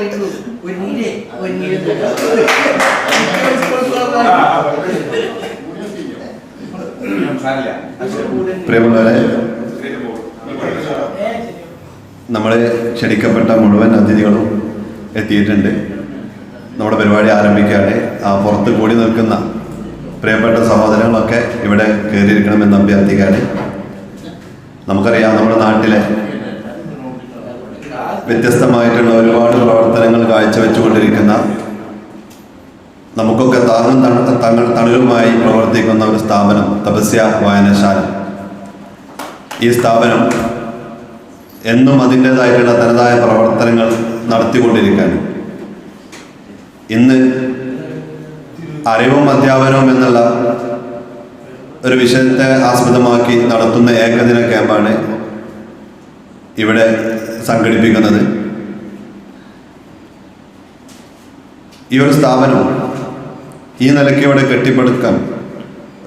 പറയുന്നു We need പ്രിയമുള്ളവരെ നമ്മൾ ക്ഷണിക്കപ്പെട്ട മുഴുവൻ അതിഥികളും എത്തിയിട്ടുണ്ട്. നമ്മുടെ പരിപാടി ആരംഭിക്കാതെ ആ പുറത്ത് കൂടി നിൽക്കുന്ന പ്രിയപ്പെട്ട സഹോദരങ്ങളൊക്കെ ഇവിടെ കയറിയിരിക്കണമെന്ന് അഭ്യർത്ഥിക്കാതെ നമുക്കറിയാം നമ്മുടെ നാട്ടിലെ വ്യത്യസ്തമായിട്ടുള്ള ഒരുപാട് പ്രവർത്തനങ്ങൾ കാഴ്ചവെച്ചുകൊണ്ടിരിക്കുന്ന നമുക്കൊക്കെ താങ്ങും തങ്ങൾ തണലുമായി പ്രവർത്തിക്കുന്ന ഒരു സ്ഥാപനം തപസ്യ വായനശാല. ഈ സ്ഥാപനം എന്നും അതിന്റെതായിട്ടുള്ള തനതായ പ്രവർത്തനങ്ങൾ നടത്തിക്കൊണ്ടിരിക്കുകയാണ്. ഇന്ന് അറിവും അധ്യാപനവും എന്നുള്ള ഒരു വിഷയത്തെ ആസ്പദമാക്കി നടത്തുന്ന ഏകദിന ക്യാമ്പാണ് ഇവിടെ സംഘടിപ്പിക്കുന്നത്. ഈ ഒരു സ്ഥാപനം ഈ നിലയ്ക്ക് ഇവിടെ കെട്ടിപ്പടുക്കാൻ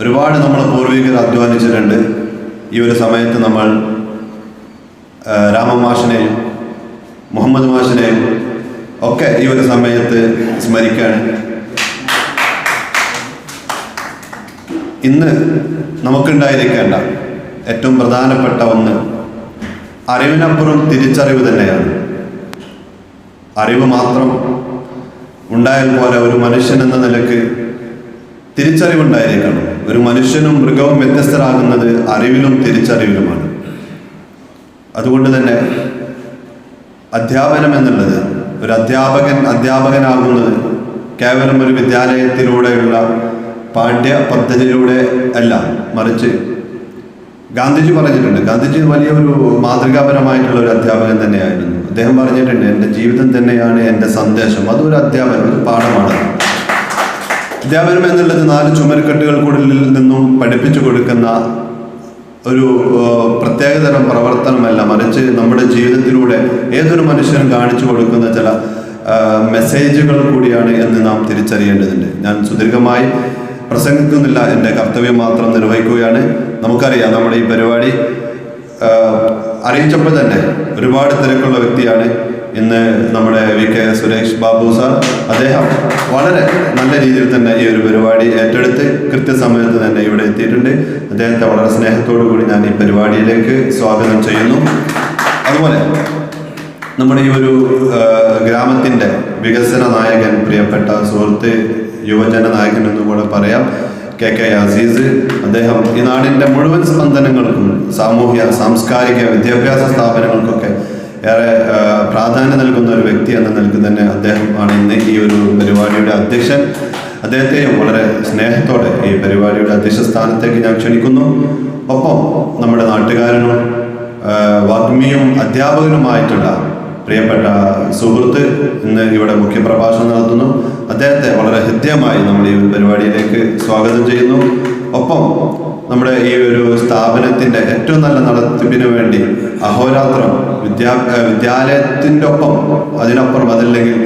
ഒരുപാട് നമ്മൾ പൂർവികർ അധ്വാനിച്ചിട്ടുണ്ട്. ഈ ഒരു സമയത്ത് നമ്മൾ രാമമാഷിനെയും മുഹമ്മദ് മാഷിനെയും ഒക്കെ ഈ ഒരു സമയത്ത് സ്മരിക്കുകയാണ് ഇന്ന് നമുക്കുണ്ടായിരിക്കേണ്ട ഏറ്റവും പ്രധാനപ്പെട്ട ഒന്ന് അറിവിനപ്പുറം തിരിച്ചറിവ് തന്നെയാണ്. അറിവ് മാത്രം ഉണ്ടായാൽ പോലെ ഒരു മനുഷ്യൻ എന്ന നിലയ്ക്ക് തിരിച്ചറിവുണ്ടായിരിക്കണം. ഒരു മനുഷ്യനും മൃഗവും വ്യത്യസ്തരാകുന്നത് അറിവിലും തിരിച്ചറിവിലുമാണ്. അതുകൊണ്ട് തന്നെ അധ്യാപനം എന്നുള്ളത് ഒരു അധ്യാപകൻ അധ്യാപകനാകുന്നത് കേവലം ഒരു വിദ്യാലയത്തിലൂടെയുള്ള പാഠ്യ പദ്ധതിയിലൂടെ അല്ല മറിച്ച് ഗാന്ധിജി പറഞ്ഞിട്ടുണ്ട്. ഗാന്ധിജി വലിയൊരു മാതൃകാപരമായിട്ടുള്ള ഒരു അധ്യാപകൻ തന്നെയായിരുന്നു. അദ്ദേഹം പറഞ്ഞിട്ടുണ്ട് എന്റെ ജീവിതം തന്നെയാണ് എന്റെ സന്ദേശം. അതൊരു അധ്യാപനം ഒരു പാഠമാണ്. അധ്യാപനം എന്നുള്ളത് നാല് ചുമരുകെട്ടുകൾക്കുള്ളിൽ നിന്നും പഠിപ്പിച്ചു കൊടുക്കുന്ന ഒരു പ്രത്യേകതരം പ്രവർത്തനമല്ല. മറിച്ച് നമ്മുടെ ജീവിതത്തിലൂടെ ഏതൊരു മനുഷ്യനും കാണിച്ചു കൊടുക്കുന്ന ചില മെസ്സേജുകൾ കൂടിയാണ് എന്ന് നാം തിരിച്ചറിയേണ്ടതുണ്ട്. ഞാൻ സുദീർഘമായി പ്രസംഗിക്കുന്നില്ല. എന്റെ കർത്തവ്യം മാത്രം നിർവഹിക്കുകയാണ്. നമുക്കറിയാം നമ്മുടെ ഈ പരിപാടി അറിയിച്ചപ്പോൾ തന്നെ ഒരുപാട് തിരക്കുള്ള വ്യക്തിയാണ് ഇന്ന് നമ്മുടെ V K Suresh Babu sir. അദ്ദേഹം വളരെ നല്ല രീതിയിൽ തന്നെ ഈ ഒരു പരിപാടി ഏറ്റെടുത്ത് കൃത്യസമയത്ത് തന്നെ ഇവിടെ എത്തിയിട്ടുണ്ട്. അദ്ദേഹത്തെ വളരെ സ്നേഹത്തോടു കൂടി ഞാൻ ഈ പരിപാടിയിലേക്ക് സ്വാഗതം ചെയ്യുന്നു. അതുപോലെ നമ്മുടെ ഈ ഒരു ഗ്രാമത്തിന്റെ വികസന നായകൻ പ്രിയപ്പെട്ട സുഹൃത്ത് യുവജന നായകൻ എന്നും കൂടെ പറയാം. കെ കെ അസീസ് അദ്ദേഹം ഈ നാടിന്റെ മുഴുവൻ സ്പന്ദനങ്ങൾക്കും സാമൂഹ്യ സാംസ്കാരിക വിദ്യാഭ്യാസ സ്ഥാപനങ്ങൾക്കൊക്കെ ഏറെ പ്രാധാന്യം നൽകുന്ന ഒരു വ്യക്തി എന്ന നിലയ്ക്ക് തന്നെ അദ്ദേഹം ആണ് ഇന്ന് ഈ ഒരു പരിപാടിയുടെ അധ്യക്ഷൻ. അദ്ദേഹത്തെയും വളരെ സ്നേഹത്തോടെ ഈ പരിപാടിയുടെ അധ്യക്ഷ സ്ഥാനത്തേക്ക് ഞാൻ ക്ഷണിക്കുന്നു. ഒപ്പം നമ്മുടെ നാട്ടുകാരനും വാഗ്മിയും അധ്യാപകനുമായിട്ടുള്ള പ്രിയപ്പെട്ട സുഹൃത്ത് ഇന്ന് ഇവിടെ മുഖ്യപ്രഭാഷണം നടത്തുന്നു. അദ്ദേഹത്തെ വളരെ ഹൃദ്യമായി നമ്മൾ ഈ പരിപാടിയിലേക്ക് സ്വാഗതം ചെയ്യുന്നു. ഒപ്പം നമ്മുടെ ഈ ഒരു സ്ഥാപനത്തിന്റെ ഏറ്റവും നല്ല നടത്തിപ്പിന് വേണ്ടി അഹോരാത്രം വിദ്യാ വിദ്യാലയത്തിന്റെ ഒപ്പം അതിനപ്പുറം അതല്ലെങ്കിൽ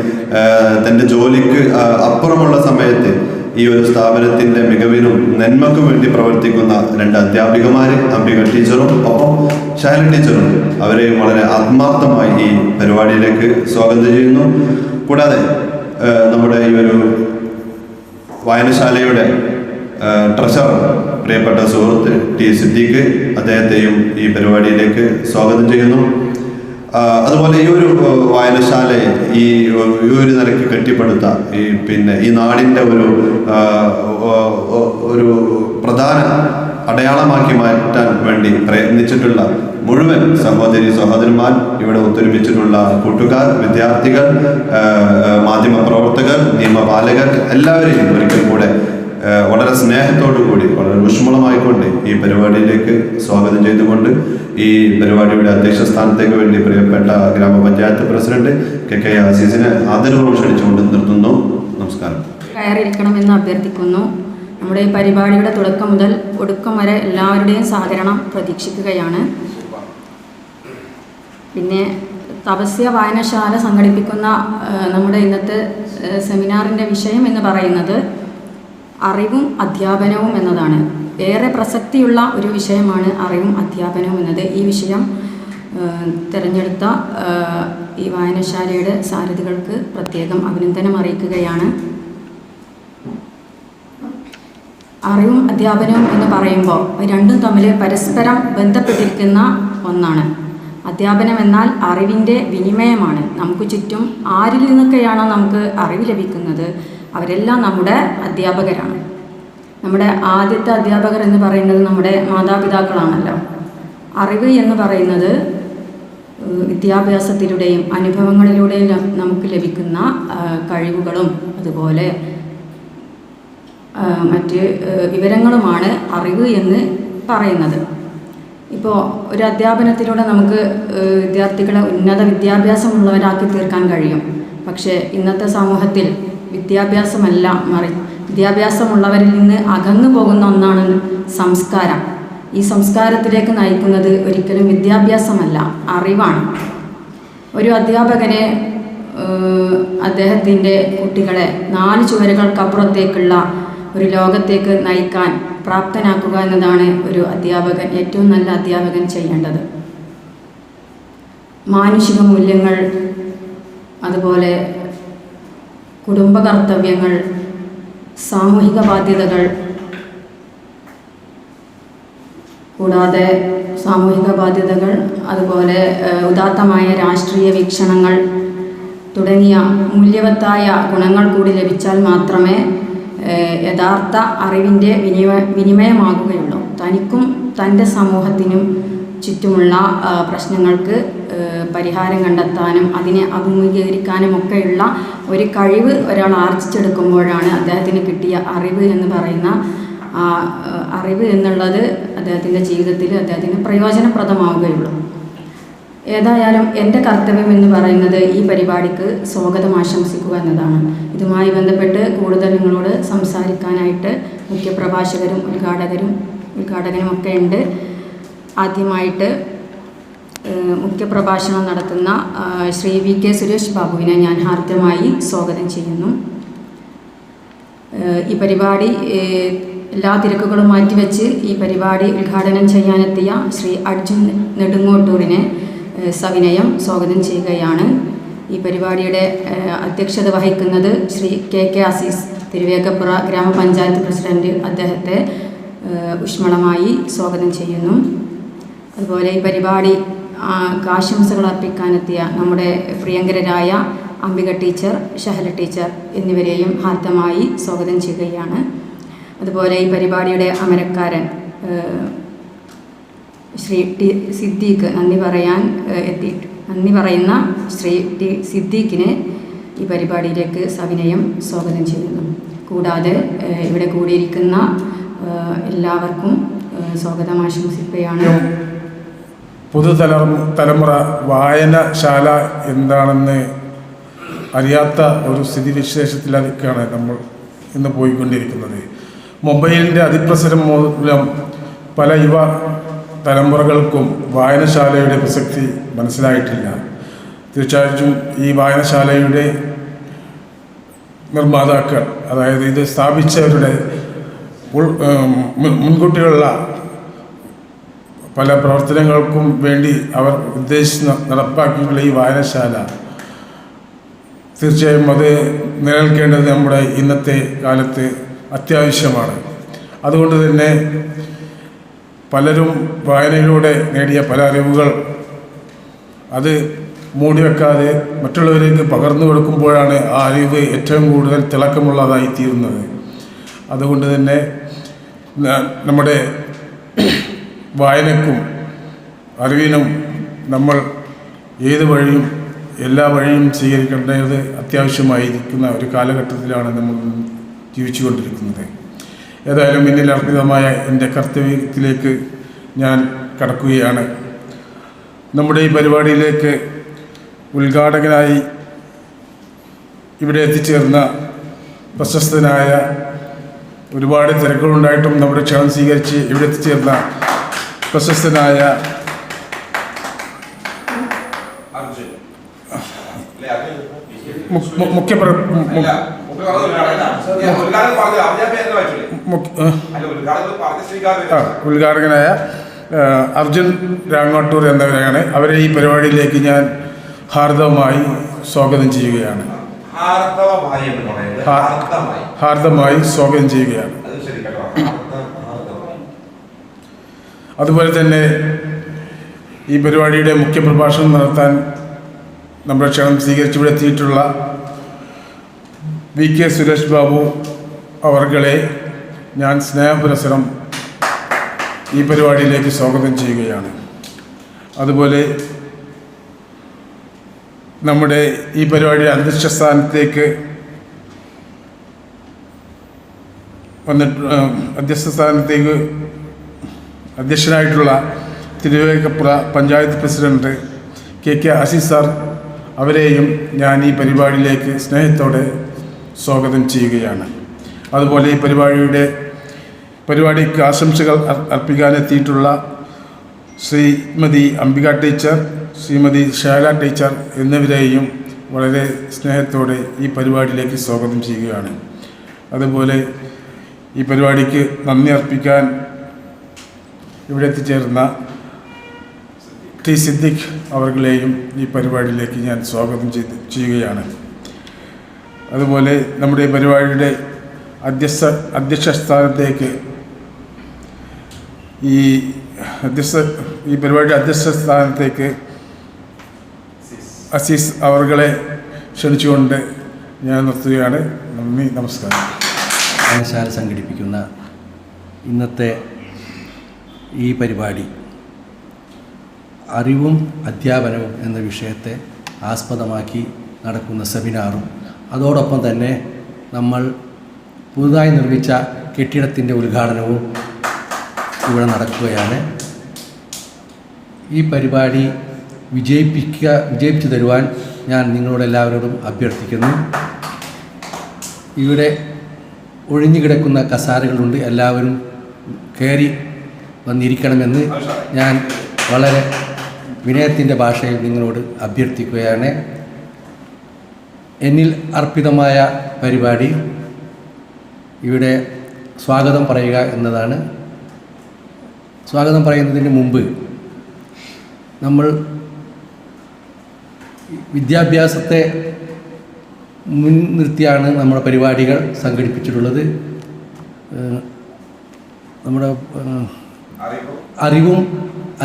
തന്റെ ജോലിക്ക് അപ്പുറമുള്ള സമയത്ത് ഈ ഒരു സ്ഥാപനത്തിന്റെ മികവിനും നന്മക്കും വേണ്ടി പ്രവർത്തിക്കുന്ന രണ്ട് അധ്യാപികമാരെ അംബിക ടീച്ചറും ഒപ്പം ശൈല ടീച്ചറും അവരെയും വളരെ ആത്മാർത്ഥമായി ഈ പരിപാടിയിലേക്ക് സ്വാഗതം ചെയ്യുന്നു. കൂടാതെ നമ്മുടെ ഈ ഒരു വായനശാലയുടെ ട്രഷറർ പ്രിയപ്പെട്ട സുഹൃത്ത് ടി സിദ്ദീഖ് അദ്ദേഹത്തെയും ഈ പരിപാടിയിലേക്ക് സ്വാഗതം ചെയ്യുന്നു. അതുപോലെ ഈ ഒരു വായനശാലയെ ഈ ഒരു- നിലയ്ക്ക് കെട്ടിപ്പടുത്ത ഈ പിന്നെ ഈ നാടിന്റെ ഒരു ഒരു പ്രധാന അടയാളമാക്കി മാറ്റാൻ വേണ്ടി പ്രയത്നിച്ചിട്ടുള്ള മുഴുവൻ സഹോദരി സഹോദരന്മാർ ഇവിടെ ഒത്തൊരുമിച്ചിട്ടുള്ള കൂട്ടുകാർ വിദ്യാർത്ഥികൾ മാധ്യമ പ്രവർത്തകർ നിയമപാലകർ എല്ലാവരെയും ഒരിക്കൽ കൂടെ വളരെ സ്നേഹത്തോടു കൂടി വളരെ ഊഷ്മളമായിക്കൊണ്ട് ഈ പരിപാടിയിലേക്ക് സ്വാഗതം ചെയ്തുകൊണ്ട് ഈ പരിപാടിയുടെ അധ്യക്ഷ സ്ഥാനത്തേക്ക് വേണ്ടി പ്രിയപ്പെട്ട ഗ്രാമപഞ്ചായത്ത് പ്രസിഡന്റ് കെ കെ ആസീസിനെ ആദരവ് ക്ഷണിച്ചുകൊണ്ട് നിർത്തുന്നു. നമസ്കാരം. കയറിയിരിക്കണമെന്ന് അഭ്യർത്ഥിക്കുന്നു. നമ്മുടെ ഈ പരിപാടിയുടെ തുടക്കം മുതൽ ഒടുക്കം വരെ എല്ലാവരുടെയും സഹകരണം പ്രതീക്ഷിക്കുകയാണ്. പിന്നെ തപസ്യ വായനശാല സംഘടിപ്പിക്കുന്ന നമ്മുടെ ഇന്നത്തെ സെമിനാറിന്റെ വിഷയം എന്ന് പറയുന്നത് അറിവും അധ്യാപനവും എന്നതാണ്. ഏറെ പ്രസക്തിയുള്ള ഒരു വിഷയമാണ് അറിവും അധ്യാപനവും എന്നത്. ഈ വിഷയം തിരഞ്ഞെടുത്ത ഈ വായനശാലയുടെ സാരഥികൾക്ക് പ്രത്യേകം അഭിനന്ദനം അറിയിക്കുകയാണ്. അറിവും അധ്യാപനവും എന്ന് പറയുമ്പോൾ രണ്ടും തമ്മിൽ പരസ്പരം ബന്ധപ്പെട്ടിരിക്കുന്ന ഒന്നാണ്. അധ്യാപനം എന്നാൽ അറിവിന്റെ വിനിമയമാണ്. നമുക്ക് ചുറ്റും ആരിൽ നിന്നൊക്കെയാണോ നമുക്ക് അറിവ് ലഭിക്കുന്നത്? അവരെല്ലാം നമ്മുടെ അധ്യാപകരാണ്. നമ്മുടെ ആദ്യത്തെ അധ്യാപകർ എന്ന് പറയുന്നത് നമ്മുടെ മാതാപിതാക്കളാണല്ലോ. അറിവ് എന്ന് പറയുന്നത് വിദ്യാഭ്യാസത്തിലൂടെയും അനുഭവങ്ങളിലൂടെയും നമുക്ക് ലഭിക്കുന്ന കഴിവുകളും അതുപോലെ മറ്റ് വിവരങ്ങളുമാണ് അറിവ് എന്ന് പറയുന്നത്. ഇപ്പോൾ ഒരു അധ്യാപനത്തിലൂടെ നമുക്ക് വിദ്യാർത്ഥികളെ ഉന്നത വിദ്യാഭ്യാസമുള്ളവരാക്കി തീർക്കാൻ കഴിയും. പക്ഷേ ഇന്നത്തെ സമൂഹത്തിൽ വിദ്യാഭ്യാസമല്ല മറി. വിദ്യാഭ്യാസമുള്ളവരിൽ നിന്ന് അകന്നു പോകുന്ന ഒന്നാണ് സംസ്കാരം. ഈ സംസ്കാരത്തിലേക്ക് നയിക്കുന്നത് ഒരിക്കലും വിദ്യാഭ്യാസമല്ല അറിവാണ്. ഒരു അധ്യാപകനെ അദ്ദേഹത്തിന്റെ കുട്ടികളെ നാല് ചുവരുകൾക്കപ്പുറത്തേക്കുള്ള ഒരു ലോകത്തേക്ക് നയിക്കാൻ പ്രാപ്തനാക്കുക എന്നതാണ് ഒരു അധ്യാപകൻ ഏറ്റവും നല്ല അധ്യാപകൻ ചെയ്യേണ്ടത്. മാനുഷിക മൂല്യങ്ങൾ അതുപോലെ കുടുംബ കർത്തവ്യങ്ങൾ സാമൂഹിക ബാധ്യതകൾ കൂടാതെ സാമൂഹിക ബാധ്യതകൾ അതുപോലെ ഉദാത്തമായ രാഷ്ട്രീയ വീക്ഷണങ്ങൾ തുടങ്ങിയ മൂല്യവത്തായ ഗുണങ്ങൾ കൂടി ലഭിച്ചാൽ മാത്രമേ യഥാർത്ഥ അറിവിന്റെ വിനിമ വിനിമയമാകുകയുള്ളൂ. തനിക്കും തന്റെ സമൂഹത്തിനും ചുറ്റുമുള്ള പ്രശ്നങ്ങൾക്ക് പരിഹാരം കണ്ടെത്താനും അതിനെ അഭിമുഖീകരിക്കാനും ഒക്കെയുള്ള ഒരു കഴിവ് ഒരാൾ ആർജിച്ചെടുക്കുമ്പോഴാണ് അദ്ദേഹത്തിന് കിട്ടിയ അറിവ് എന്ന് പറയുന്ന അറിവ് എന്നുള്ളത് അദ്ദേഹത്തിന്റെ ജീവിതത്തിൽ അദ്ദേഹത്തിന് പ്രയോജനപ്രദമാവുകയുള്ളൂ. ഏതായാലും എന്റെ കർത്തവ്യം എന്ന് പറയുന്നത് ഈ പരിപാടിക്ക് സ്വാഗതം ആശംസിക്കുക എന്നതാണ്. ഇതുമായി ബന്ധപ്പെട്ട് കൂടുതൽ നിങ്ങളോട് സംസാരിക്കാനായിട്ട് മുഖ്യപ്രഭാഷകരും ഉദ്ഘാടകരും ഉദ്ഘാടകനും ഒക്കെ ഉണ്ട്. ആദ്യമായിട്ട് മുഖ്യപ്രഭാഷണം നടത്തുന്ന ശ്രീ വി കെ സുരേഷ് ബാബുവിനെ ഞാൻ ഹാർദ്യമായി സ്വാഗതം ചെയ്യുന്നു. ഈ പരിപാടി എല്ലാ തിരക്കുകളും മാറ്റിവെച്ച് ഈ പരിപാടി ഉദ്ഘാടനം ചെയ്യാനെത്തിയ ശ്രീ അർജുൻ നെടുങ്ങോട്ടൂരിനെ സവിനയം സ്വാഗതം ചെയ്യുകയാണ്. ഈ പരിപാടിയുടെ അധ്യക്ഷത വഹിക്കുന്നത് ശ്രീ കെ കെ അസീസ് തിരുവേക്കപ്പുറ ഗ്രാമപഞ്ചായത്ത് പ്രസിഡന്റ് അദ്ദേഹത്തെ ഊഷ്മളമായി സ്വാഗതം ചെയ്യുന്നു. അതുപോലെ ഈ പരിപാടി ആശംസകൾ അർപ്പിക്കാനെത്തിയ നമ്മുടെ പ്രിയങ്കരരായ അംബിക ടീച്ചർ ഷഹല ടീച്ചർ എന്നിവരെയും ഹാർദമായി സ്വാഗതം ചെയ്യുകയാണ്. അതുപോലെ ഈ പരിപാടിയുടെ അമരക്കാരൻ ശ്രീ ടി സിദ്ദീഖ് നന്ദി പറയാൻ എത്തി നന്ദി പറയുന്ന ശ്രീ ടി സിദ്ദീഖിനെ ഈ പരിപാടിയിലേക്ക് സവിനയം സ്വാഗതം ചെയ്യുന്നു. കൂടാതെ ഇവിടെ കൂടിയിരിക്കുന്ന എല്ലാവർക്കും സ്വാഗതം ആശംസിക്കുകയാണ്. പുതുതല തലമുറ വായനശാല എന്താണെന്ന് അറിയാത്ത ഒരു സ്ഥിതിവിശേഷത്തിലേക്കാണ് നമ്മൾ ഇന്ന് പോയിക്കൊണ്ടിരിക്കുന്നത്. മൊബൈലിന്റെ അതിപ്രസരം മൂലം പല യുവ തലമുറകൾക്കും വായനശാലയുടെ പ്രസക്തി മനസ്സിലായിട്ടില്ല. തീർച്ചയായിട്ടും ഈ വായനശാലയുടെ നിർമ്മാതാക്കൾ അതായത് ഇത് സ്ഥാപിച്ചവരുടെ മുൻകൂട്ടിയുള്ള പല പ്രവർത്തനങ്ങൾക്കും വേണ്ടി അവർ ഉദ്ദേശിച്ച് നടപ്പാക്കിയിട്ടുള്ള ഈ വായനശാല. തീർച്ചയായും അത് നിലനിൽക്കേണ്ടത് നമ്മുടെ ഇന്നത്തെ കാലത്ത് അത്യാവശ്യമാണ്. അതുകൊണ്ട് തന്നെ പലരും വായനയിലൂടെ നേടിയ പല അറിവുകൾ അത് മൂടിവെക്കാതെ മറ്റുള്ളവരേക്ക് പകർന്നു കൊടുക്കുമ്പോഴാണ് ആ അറിവ് ഏറ്റവും കൂടുതൽ തിളക്കമുള്ളതായി തീരുന്നത് അതുകൊണ്ട് തന്നെ നമ്മുടെ വായനക്കും അറിവിനും നമ്മൾ ഏത് വഴിയും എല്ലാ വഴിയും സ്വീകരിക്കേണ്ടത് അത്യാവശ്യമായിരിക്കുന്ന ഒരു കാലഘട്ടത്തിലാണ് നമ്മൾ ജീവിച്ചുകൊണ്ടിരിക്കുന്നത്. ഏതായാലും എന്നിൽ അർപ്പിതമായ എന്റെ കർത്തവ്യത്തിലേക്ക് ഞാൻ കടക്കുകയാണ്. നമ്മുടെ ഈ പരിപാടിയിലേക്ക് ഉദ്ഘാടകനായി ഇവിടെ എത്തിച്ചേർന്ന പ്രശസ്തനായ ഒരുപാട് തിരക്കുകളുണ്ടായിട്ടും നമ്മുടെ ക്ഷണം സ്വീകരിച്ച് ഇവിടെ എത്തിച്ചേർന്ന പ്രശസ്തനായ മുഖ്യ ഉദ്ഘാടകനായ അർജുൻ രാങ്ങോട്ടൂർ എന്നിവരെയാണ് അവരെ ഈ പരിപാടിയിലേക്ക് ഞാൻ ഹാർദവമായി സ്വാഗതം ചെയ്യുകയാണ്. ഹാർദമായി സ്വാഗതം ചെയ്യുകയാണ് അത് ശരി കേട്ടോ ഹാർദ- ഹാർദമായി. അതുപോലെ തന്നെ ഈ പരിപാടിയുടെ മുഖ്യ പ്രഭാഷണം നടത്താൻ നമ്മുടെ ക്ഷണം സ്വീകരിച്ചുവിടെത്തിയിട്ടുള്ള വി കെ സുരേഷ് ബാബു അവർകളെ ഞാൻ സ്നേഹപുരസരം ഈ പരിപാടിയിലേക്ക് സ്വാഗതം ചെയ്യുകയാണ്. അതുപോലെ നമ്മുടെ ഈ പരിപാടിയുടെ അധ്യക്ഷ സ്ഥാനത്തേക്ക് വന്നിട്ട് അധ്യക്ഷ സ്ഥാനത്തേക്ക് അധ്യക്ഷനായിട്ടുള്ള Thiruvegappura panchayat president K K Azeez sir അവരെയും ഞാൻ ഈ പരിപാടിയിലേക്ക് സ്നേഹത്തോടെ സ്വാഗതം ചെയ്യുകയാണ്. അതുപോലെ ഈ പരിപാടിയുടെ പരിപാടിക്ക് ആശംസകൾ അർ- അർപ്പിക്കാനെത്തിയിട്ടുള്ള ശ്രീമതി അംബിക ടീച്ചർ ശ്രീമതി ഷാല ടീച്ചർ എന്നിവരെയും വളരെ സ്നേഹത്തോടെ ഈ പരിപാടിയിലേക്ക് സ്വാഗതം ചെയ്യുകയാണ്. അതുപോലെ ഈ പരിപാടിക്ക് നന്ദി അർപ്പിക്കാൻ ഇവിടെ എത്തിച്ചേർന്ന ടി സിദ്ദിഖ് അവർകളെയും ഈ പരിപാടിയിലേക്ക് ഞാൻ സ്വാഗതം ചെയ്ത് ചെയ്യുകയാണ്. അതുപോലെ നമ്മുടെ പരിപാടിയുടെ അധ്യക്ഷ അധ്യക്ഷ സ്ഥാനത്തേക്ക് ഈ അധ്യക്ഷ ഈ പരിപാടിയുടെ അധ്യക്ഷ സ്ഥാനത്തേക്ക് അസീസ് അവർകളെ ക്ഷണിച്ചുകൊണ്ട് ഞാൻ നിർത്തുകയാണ്. നന്ദി നമസ്കാരം. സംഘടിപ്പിക്കുന്ന ഇന്നത്തെ ഈ പരിപാടി. അറിവും അധ്യാപനവും എന്ന വിഷയത്തെ ആസ്പദമാക്കി നടക്കുന്ന സെമിനാറും അതോടൊപ്പം തന്നെ നമ്മൾ പുതുതായി നിർമ്മിച്ച കെട്ടിടത്തിന്റെ ഉദ്ഘാടനവും ഇവിടെ നടക്കുകയാണ്. ഈ പരിപാടി വിജയിപ്പിക്കുക വിജയിപ്പിച്ചു തരുവാൻ ഞാൻ നിങ്ങളോടെല്ലാവരോടും അഭ്യർത്ഥിക്കുന്നു. ഇവിടെ ഒഴിഞ്ഞു കിടക്കുന്ന കസാരകളുണ്ട്. എല്ലാവരും കയറി വന്നിരിക്കണമെന്ന് ഞാൻ വളരെ വിനയത്തിന്റെ ഭാഷയിൽ നിങ്ങളോട് അഭ്യർത്ഥിക്കുകയാണ്. എന്നിൽ അർപ്പിതമായ പരിപാടി ഇവിടെ സ്വാഗതം പറയുക എന്നതാണ്. സ്വാഗതം പറയുന്നതിന് മുമ്പ് നമ്മൾ വിദ്യാഭ്യാസത്തെ മുൻനിർത്തിയാണ് നമ്മുടെ പരിപാടികൾ സംഘടിപ്പിച്ചിട്ടുള്ളത്. നമ്മുടെ അറിവും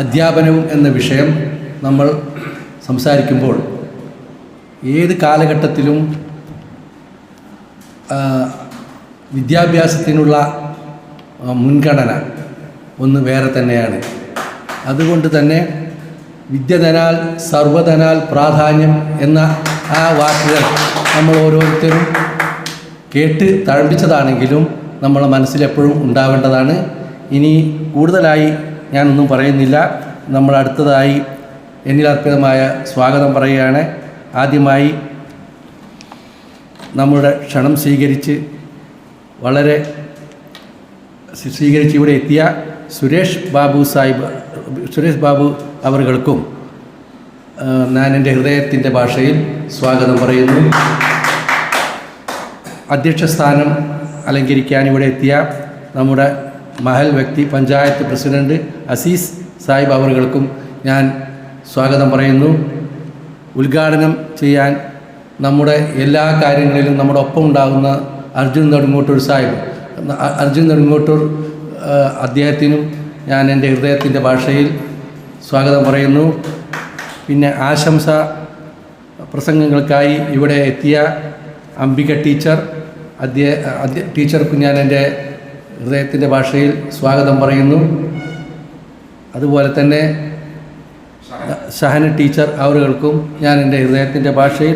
അധ്യാപനവും എന്ന വിഷയം നമ്മൾ സംസാരിക്കുമ്പോൾ ഏത് കാലഘട്ടത്തിലും വിദ്യാഭ്യാസത്തിനുള്ള മുൻഗണന ഒന്ന് വേറെ തന്നെയാണ്. അതുകൊണ്ട് തന്നെ വിദ്യധനാൽ സർവധനാൽ പ്രാധാന്യം എന്ന ആ വാക്കുകൾ നമ്മൾ ഓരോരുത്തരും കേട്ട് തഴമ്പിച്ചതാണെങ്കിലും നമ്മളെ മനസ്സിലെപ്പോഴും ഉണ്ടാവേണ്ടതാണ്. ഇനി കൂടുതലായി ഞാനൊന്നും പറയുന്നില്ല. നമ്മൾ അടുത്തതായി എന്നിലർപ്പിതമായ സ്വാഗതം പറയുകയാണ്. ആദ്യമായി നമ്മുടെ ക്ഷണം സ്വീകരിച്ച് വളരെ സ്വീ- സ്വീകരിച്ച് ഇവിടെ എത്തിയ സുരേഷ് ബാബു സാഹിബ് സുരേഷ് ബാബു അവർക്കും ഞാൻ എന്റെ ഹൃദയത്തിന്റെ ഭാഷയിൽ സ്വാഗതം പറയുന്നു. അധ്യക്ഷ സ്ഥാനം അലങ്കരിക്കാൻ ഇവിടെ എത്തിയ നമ്മുടെ മഹൽ വ്യക്തി പഞ്ചായത്ത് പ്രസിഡന്റ് അസീസ് സാഹിബ് അവർകൾക്കും ഞാൻ സ്വാഗതം പറയുന്നു. ഉദ്ഘാടനം ചെയ്യാൻ നമ്മുടെ എല്ലാ കാര്യങ്ങളിലും നമ്മുടെ ഒപ്പം ഉണ്ടാകുന്ന അർജുൻ നെടുങ്ങോട്ടൂർ സാഹിബ്. അർജുൻ നെടുങ്ങോട്ടൂർ ആ, അദ്ദേഹത്തിനും ഞാൻ എന്റെ ഹൃദയത്തിന്റെ ഭാഷയിൽ സ്വാഗതം പറയുന്നു. പിന്നെ ആശംസ പ്രസംഗങ്ങൾക്കായി ഇവിടെ എത്തിയ അംബിക ടീച്ചർ ടീച്ചർക്ക് ടീച്ചർക്കും ഞാൻ എന്റെ ഹൃദയത്തിന്റെ ഭാഷയിൽ സ്വാഗതം പറയുന്നു. അതുപോലെ തന്നെ സഹന ടീച്ചർ അവറുകൾക്കും ഞാൻ എന്റെ ഹൃദയത്തിന്റെ ഭാഷയിൽ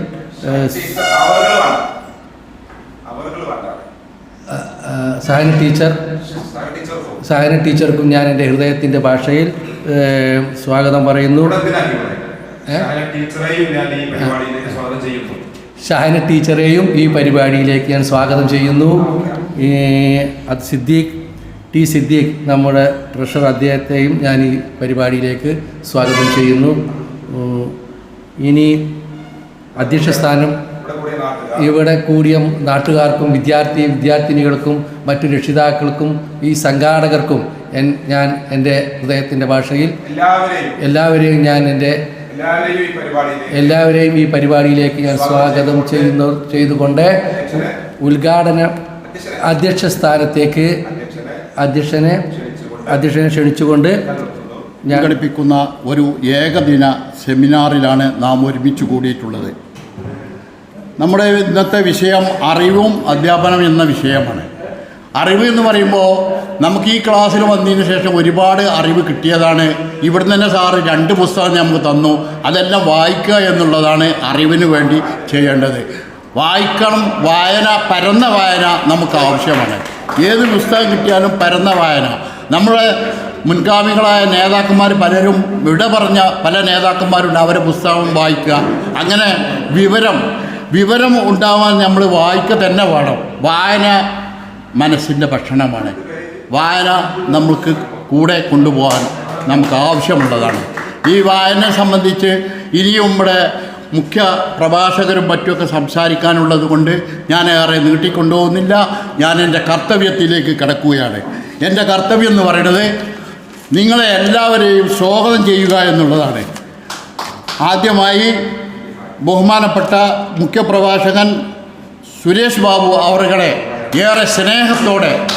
സഹന ടീച്ചർ സഹ ടീച്ചർ പോ. ഷഹന ടീച്ചർക്കും ഞാൻ എന്റെ ഹൃദയത്തിന്റെ ഭാഷയിൽ സ്വാഗതം പറയുന്നു? സഹന ഷഹന ടീച്ചറെയും ഈ പരിപാടിയിലേക്ക് ഞാൻ സ്വാഗതം ചെയ്യുന്നു. ഈ അത് സിദ്ദീഖ് ടി സിദ്ദീഖ് നമ്മുടെ ട്രഷർ അദ്ദേഹത്തെയും ഞാൻ ഈ പരിപാടിയിലേക്ക് സ്വാഗതം ചെയ്യുന്നു. ഇനി അധ്യക്ഷ സ്ഥാനം ഇവിടെ കൂടിയ നാട്ടുകാർക്കും വിദ്യാർത്ഥി വിദ്യാർത്ഥിനികൾക്കും മറ്റു രക്ഷിതാക്കൾക്കും ഈ സംഘാടകർക്കും ഞാൻ എന്റെ ഹൃദയത്തിന്റെ ഭാഷയിൽ എല്ലാവരെയും ഞാൻ എന്റെ എല്ലാവരെയും ഈ പരിപാടിയിലേക്ക് ഞാൻ സ്വാഗതം ചെയ്യുന്നു ചെയ്തുകൊണ്ട് ഉദ്ഘാടനം അധ്യക്ഷ സ്ഥാനത്തേക്ക് അധ്യക്ഷനെ അധ്യക്ഷനെ ക്ഷണിച്ചുകൊണ്ട് സംഘടിപ്പിക്കുന്ന ഒരു ഏകദിന സെമിനാറിലാണ് നാം ഒരുമിച്ച് കൂടിയിട്ടുള്ളത്. നമ്മുടെ ഇന്നത്തെ വിഷയം അറിവും അധ്യാപനം എന്ന വിഷയമാണ്. അറിവ് എന്ന് പറയുമ്പോൾ നമുക്ക് ഈ ക്ലാസ്സിൽ വന്നതിന് ശേഷം ഒരുപാട് അറിവ് കിട്ടിയതാണ്. ഇവിടുന്ന് തന്നെ സാറ് രണ്ട് പുസ്തകം നമുക്ക് തന്നു. അതെല്ലാം വായിക്കുക എന്നുള്ളതാണ് അറിവിന് വേണ്ടി ചെയ്യേണ്ടത്. വായിക്കണം. വായന പരന്ന വായന നമുക്ക് ആവശ്യമാണ്. ഏത് പുസ്തകം കിട്ടിയാലും പരന്ന വായന. നമ്മുടെ മുൻഗാമികളായ നേതാക്കന്മാർ പലരും വിട പറഞ്ഞ പല നേതാക്കന്മാരുണ്ട്. അവരെ പുസ്തകം വായിക്കുക. അങ്ങനെ വിവരം വിവരം ഉണ്ടാവാൻ നമ്മൾ വായിക്ക തന്നെ വേണം. വായന മനസ്സിന്റെ ഭക്ഷണമാണ്. വായന നമുക്ക് കൂടെ കൊണ്ടുപോകാൻ നമുക്ക് ആവശ്യമുള്ളതാണ്. ഈ വായനയെ സംബന്ധിച്ച് ഇനിയും നമ്മുടെ മുഖ്യ പ്രഭാഷകരും മറ്റുമൊക്കെ സംസാരിക്കാനുള്ളത് കൊണ്ട് ഞാൻ ഏറെ നീട്ടിക്കൊണ്ടുപോകുന്നില്ല. ഞാൻ എന്റെ കർത്തവ്യത്തിലേക്ക് കിടക്കുകയാണ്. എന്റെ കർത്തവ്യം എന്ന് പറയുന്നത് നിങ്ങളെ എല്ലാവരെയും സ്വാഗതം ചെയ്യുക എന്നുള്ളതാണ്. ആദ്യമായി ബഹുമാനപ്പെട്ട മുഖ്യപ്രഭാഷകൻ സുരേഷ് ബാബു അവരുടെ ഏറെ സ്നേഹത്തോടെ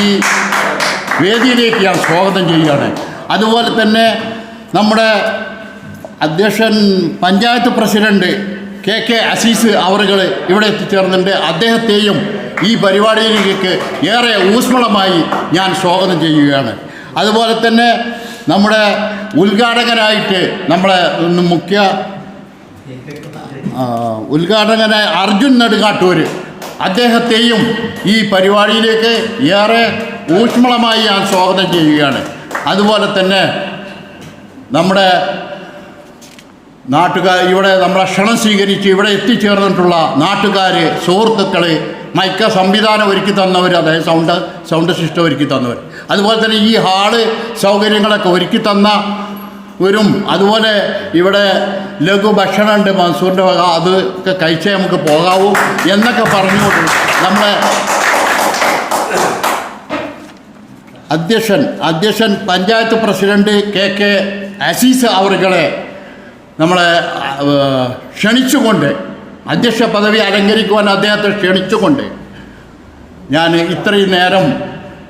ഈ വേദിയിലേക്ക് ഞാൻ സ്വാഗതം ചെയ്യുകയാണ്. അതുപോലെ തന്നെ നമ്മുടെ അധ്യക്ഷൻ panchayat president K K Azeez അവറുകൾ ഇവിടെ എത്തിച്ചേർന്നിട്ടുണ്ട്. അദ്ദേഹത്തെയും ഈ പരിപാടിയിലേക്ക് ഏറെ ഊഷ്മളമായി ഞാൻ സ്വാഗതം ചെയ്യുകയാണ്. അതുപോലെ തന്നെ നമ്മുടെ ഉദ്ഘാടകനായിട്ട് നമ്മളെ മുഖ്യ ഉദ്ഘാടകനായ അർജുൻ നെടുങ്ങാട്ടൂർ അദ്ദേഹത്തെയും ഈ പരിപാടിയിലേക്ക് ഏറെ ഊഷ്മളമായി ഞാൻ സ്വാഗതം ചെയ്യുകയാണ്. അതുപോലെ തന്നെ നമ്മുടെ നാട്ടുകാർ ഇവിടെ നമ്മളെ ക്ഷണം സ്വീകരിച്ച് ഇവിടെ എത്തിച്ചേർന്നിട്ടുള്ള നാട്ടുകാർ സുഹൃത്തുക്കൾ മൈക്ക സംവിധാനം ഒരുക്കി തന്നവർ അതായത് സൗണ്ട് സൗണ്ട് സിസ്റ്റം ഒരുക്കി തന്നവർ അതുപോലെ തന്നെ ഈ ഹാൾ സൗകര്യങ്ങളൊക്കെ ഒരുക്കി തന്ന വരും. അതുപോലെ ഇവിടെ ലഘു ഭക്ഷണമുണ്ട് മൻസൂറിന്റെ വക. അതൊക്കെ കഴിച്ചേ നമുക്ക് പോകാവൂ എന്നൊക്കെ പറഞ്ഞുകൊണ്ട് നമ്മളെ അധ്യക്ഷൻ അധ്യക്ഷൻ panchayat president K K Azeez അവറുകളെ നമ്മളെ ക്ഷണിച്ചുകൊണ്ട് അധ്യക്ഷ പദവി അലങ്കരിക്കുവാൻ അദ്ദേഹത്തെ ക്ഷണിച്ചുകൊണ്ട് ഞാൻ ഇത്രയും നേരം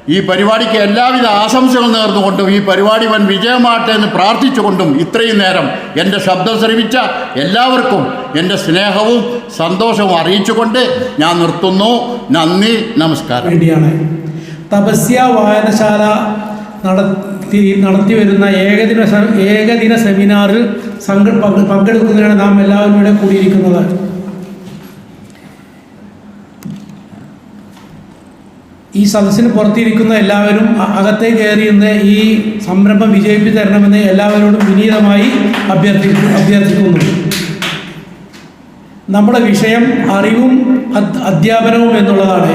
ഈ പരിപാടിക്ക് എല്ലാവിധ ആശംസകൾ നേർന്നുകൊണ്ടും ഈ പരിപാടി വൻ വിജയമാട്ടെ എന്ന് പ്രാർത്ഥിച്ചുകൊണ്ടും ഇത്രയും നേരം എന്റെ ശബ്ദം ശ്രമിച്ച എല്ലാവർക്കും എന്റെ സ്നേഹവും സന്തോഷവും അറിയിച്ചുകൊണ്ട് ഞാൻ നിർത്തുന്നു. നന്ദി നമസ്കാരം. തപസ്യ വായനശാല നടത്തി നടത്തി വരുന്ന ഏകദിന ഏകദിന സെമിനാറിൽ സംഘ പങ്കെടുക്കുന്നതിനാണ് നാം എല്ലാവരും ഇവിടെ കൂടിയിരിക്കുന്നത്. ഈ സദസ്സിന് പുറത്തിരിക്കുന്ന എല്ലാവരും അകത്തേ കയറിയിരുന്ന് ഈ സംരംഭം വിജയിപ്പിച്ചു തരണമെന്ന് എല്ലാവരോടും വിനീതമായി അഭ്യർത്ഥി അഭ്യർത്ഥിക്കുന്നു. നമ്മുടെ വിഷയം അറിവും അധ്യാപനവും എന്നുള്ളതാണ്.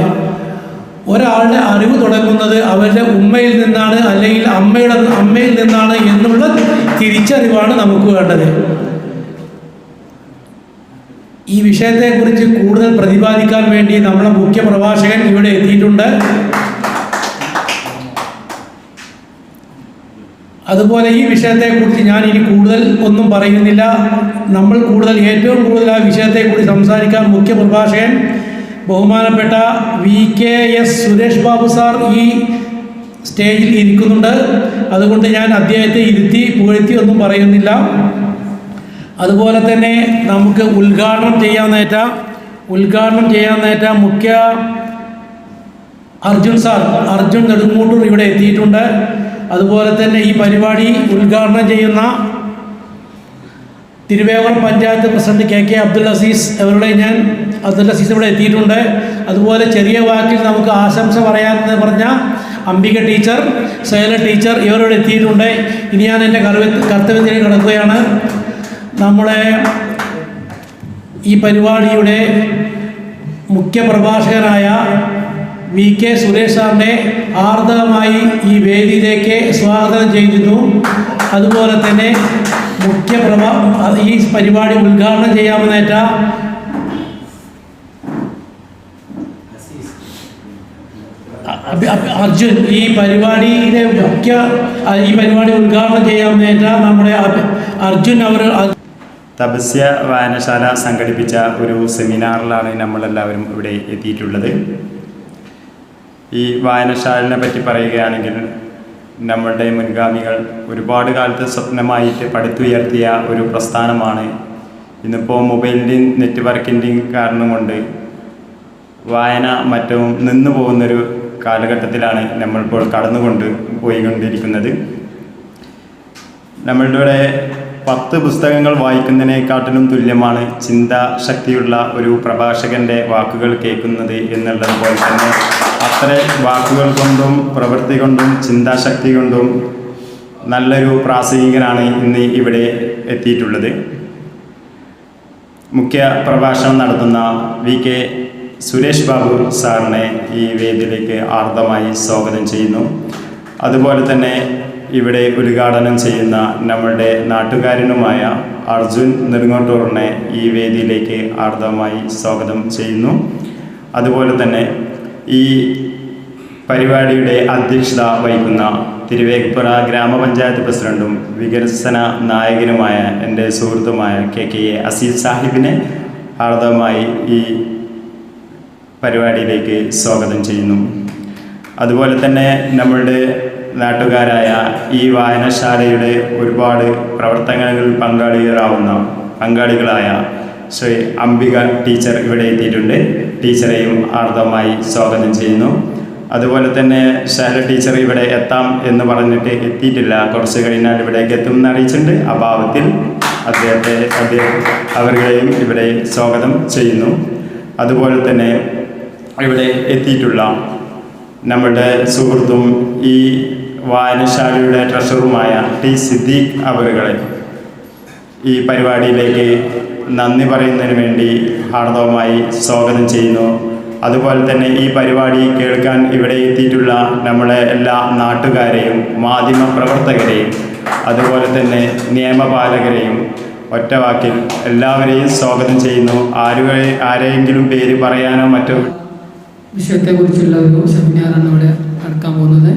ഒരാളുടെ അറിവ് തുടങ്ങുന്നത് അവരുടെ ഉമ്മയിൽ നിന്നാണ് അല്ലെങ്കിൽ അമ്മയുടെ അമ്മയിൽ നിന്നാണ് എന്നുള്ള തിരിച്ചറിവാണ് നമുക്ക് വേണ്ടത്. ഈ വിഷയത്തെക്കുറിച്ച് കൂടുതൽ പ്രതിപാദിക്കാൻ വേണ്ടി നമ്മുടെ മുഖ്യ പ്രഭാഷകൻ ഇവിടെ എത്തിയിട്ടുണ്ട്. അതുപോലെ ഈ വിഷയത്തെക്കുറിച്ച് ഞാൻ ഇനി കൂടുതൽ ഒന്നും പറയുന്നില്ല. നമ്മൾ കൂടുതൽ ഏറ്റവും കൂടുതൽ ആ വിഷയത്തെക്കുറിച്ച് സംസാരിക്കാൻ മുഖ്യ പ്രഭാഷകൻ ബഹുമാനപ്പെട്ട V K S Suresh Babu sir ഈ സ്റ്റേജിൽ ഇരിക്കുന്നുണ്ട്. അതുകൊണ്ട് ഞാൻ അദ്ദേഹത്തെ ഇരുത്തി പുകഴ്ത്തി ഒന്നും പറയുന്നില്ല. അതുപോലെ തന്നെ നമുക്ക് ഉദ്ഘാടനം ചെയ്യാൻ നേറ്റ ഉദ്ഘാടനം ചെയ്യാൻ നേറ്റ മുഖ്യ അർജുൻ സാർ അർജുൻ നെടുങ്ങൂട്ടൂർ ഇവിടെ എത്തിയിട്ടുണ്ട്. അതുപോലെ തന്നെ ഈ പരിപാടി ഉദ്ഘാടനം ചെയ്യുന്ന തിരുവേവർ panchayat president K K Abdul Azeez അവരുടെ ഞാൻ അബ്ദുൽ അസീസ് ഇവിടെ എത്തിയിട്ടുണ്ട്. അതുപോലെ ചെറിയ വാക്കിൽ നമുക്ക് ആശംസ പറയാമെന്ന് പറഞ്ഞ അംബിക ടീച്ചർ സേല ടീച്ചർ ഇവരോട് എത്തിയിട്ടുണ്ട്. ഇനി ഞാൻ എന്റെ കർവ കർത്തവ്യത്തിലേക്ക് കിടക്കുകയാണ്. നമ്മളെ ഈ പരിപാടിയുടെ മുഖ്യ പ്രഭാഷകനായ വി കെ സുരേഷ് സാറിനെ ആർദ്രമായി ഈ വേദിയിലേക്ക് സ്വാഗതം ചെയ്തിരുന്നു. അതുപോലെ തന്നെ മുഖ്യ ഈ പരിപാടി ഉദ്ഘാടനം ചെയ്യാമെന്നേറ്റ അർജുൻ ഈ പരിപാടിയിലെ മുഖ്യ ഈ പരിപാടി ഉദ്ഘാടനം ചെയ്യാമെന്നേറ്റ നമ്മുടെ അർജുൻ അവർ തപസ്യ വായനശാല സംഘടിപ്പിച്ച ഒരു സെമിനാറിലാണ് നമ്മളെല്ലാവരും ഇവിടെ എത്തിയിട്ടുള്ളത്. ഈ വായനശാലിനെ പറ്റി പറയുകയാണെങ്കിൽ നമ്മളുടെ മുൻഗാമികൾ ഒരുപാട് കാലത്ത് സ്വപ്നമായിട്ട് പടുത്തുയർത്തിയ ഒരു പ്രസ്ഥാനമാണ്. ഇന്നിപ്പോൾ മൊബൈലിന്റെയും നെറ്റ്വർക്കിന്റെയും കാരണം കൊണ്ട് വായന മറ്റും നിന്നു പോകുന്നൊരു കാലഘട്ടത്തിലാണ് നമ്മളിപ്പോൾ കടന്നുകൊണ്ട് പോയിക്കൊണ്ടിരിക്കുന്നത്. നമ്മളുടെ പത്ത് പുസ്തകങ്ങൾ വായിക്കുന്നതിനെക്കാട്ടിലും തുല്യമാണ് ചിന്താശക്തിയുള്ള ഒരു പ്രഭാഷകന്റെ വാക്കുകൾ കേൾക്കുന്നത് എന്നുള്ളത് പോലെ തന്നെ അത്ര വാക്കുകൾ കൊണ്ടും പ്രവൃത്തി കൊണ്ടും ചിന്താശക്തി കൊണ്ടും നല്ലൊരു പ്രാസംഗികനാണ് ഇന്ന് ഇവിടെ എത്തിയിട്ടുള്ളത്. മുഖ്യ പ്രഭാഷണം നടത്തുന്ന വി കെ സുരേഷ് ബാബു സാറിനെ ഈ വേദിയിലേക്ക് ആർദ്രമായി സ്വാഗതം ചെയ്യുന്നു. അതുപോലെ തന്നെ ഇവിടെ ഉദ്ഘാടനം ചെയ്യുന്ന നമ്മളുടെ നാട്ടുകാരനുമായ അർജുൻ നെടുങ്ങോട്ടൂറിനെ ഈ വേദിയിലേക്ക് ആർദ്രമായി സ്വാഗതം ചെയ്യുന്നു. അതുപോലെ തന്നെ ഈ പരിപാടിയുടെ അധ്യക്ഷത വഹിക്കുന്ന തിരുവേഗപ്പുറ ഗ്രാമപഞ്ചായത്ത് പ്രസിഡന്റും വികസന നായകനുമായ എന്റെ സുഹൃത്തുമായ കെ കെ എ അസീദ് സാഹിബിനെ ഹാർദവമായി ഈ പരിപാടിയിലേക്ക് സ്വാഗതം ചെയ്യുന്നു. അതുപോലെ തന്നെ നമ്മളുടെ നാട്ടുകാരായ ഈ വായനശാലയുടെ ഒരുപാട് പ്രവർത്തനങ്ങളിൽ പങ്കാളികളാവുന്ന പങ്കാളികളായ ശ്രീ അംബിക ടീച്ചർ ഇവിടെ എത്തിയിട്ടുണ്ട്. ടീച്ചറെയും ആർദ്രമായി സ്വാഗതം ചെയ്യുന്നു. അതുപോലെ തന്നെ ശാല ടീച്ചർ ഇവിടെ എത്താം എന്ന് പറഞ്ഞിട്ട് എത്തിയിട്ടില്ല. കുറച്ച് കഴിഞ്ഞാൽ ഇവിടേക്ക് എത്തും എന്ന് അറിയിച്ചിട്ടുണ്ട്. അഭാവത്തിൽ അദ്ദേഹത്തെ അദ്ദേഹം അവരുടെയും ഇവിടെ സ്വാഗതം ചെയ്യുന്നു. അതുപോലെ തന്നെ ഇവിടെ എത്തിയിട്ടുള്ള നമ്മുടെ സുഹൃത്തും ഈ വായനശാലയുടെ ട്രഷറുമായ ടി സിദ്ദീഖ് അവരുകളെ ഈ പരിപാടിയിലേക്ക് നന്ദി പറയുന്നതിന് വേണ്ടി ഹാർദവമായി സ്വാഗതം ചെയ്യുന്നു. അതുപോലെ തന്നെ ഈ പരിപാടി കേൾക്കാൻ ഇവിടെ എത്തിയിട്ടുള്ള നമ്മളെ എല്ലാ നാട്ടുകാരെയും മാധ്യമ പ്രവർത്തകരെയും അതുപോലെ തന്നെ നിയമപാലകരെയും ഒറ്റവാക്കിൽ എല്ലാവരെയും സ്വാഗതം ചെയ്യുന്നു. ആരുകളെ ആരെയെങ്കിലും പേര് പറയാനോ മറ്റോ? വിഷയത്തെക്കുറിച്ചുള്ള ഒരു സെമിനാറാണ് ഇവിടെ നടക്കാൻ പോകുന്നത്.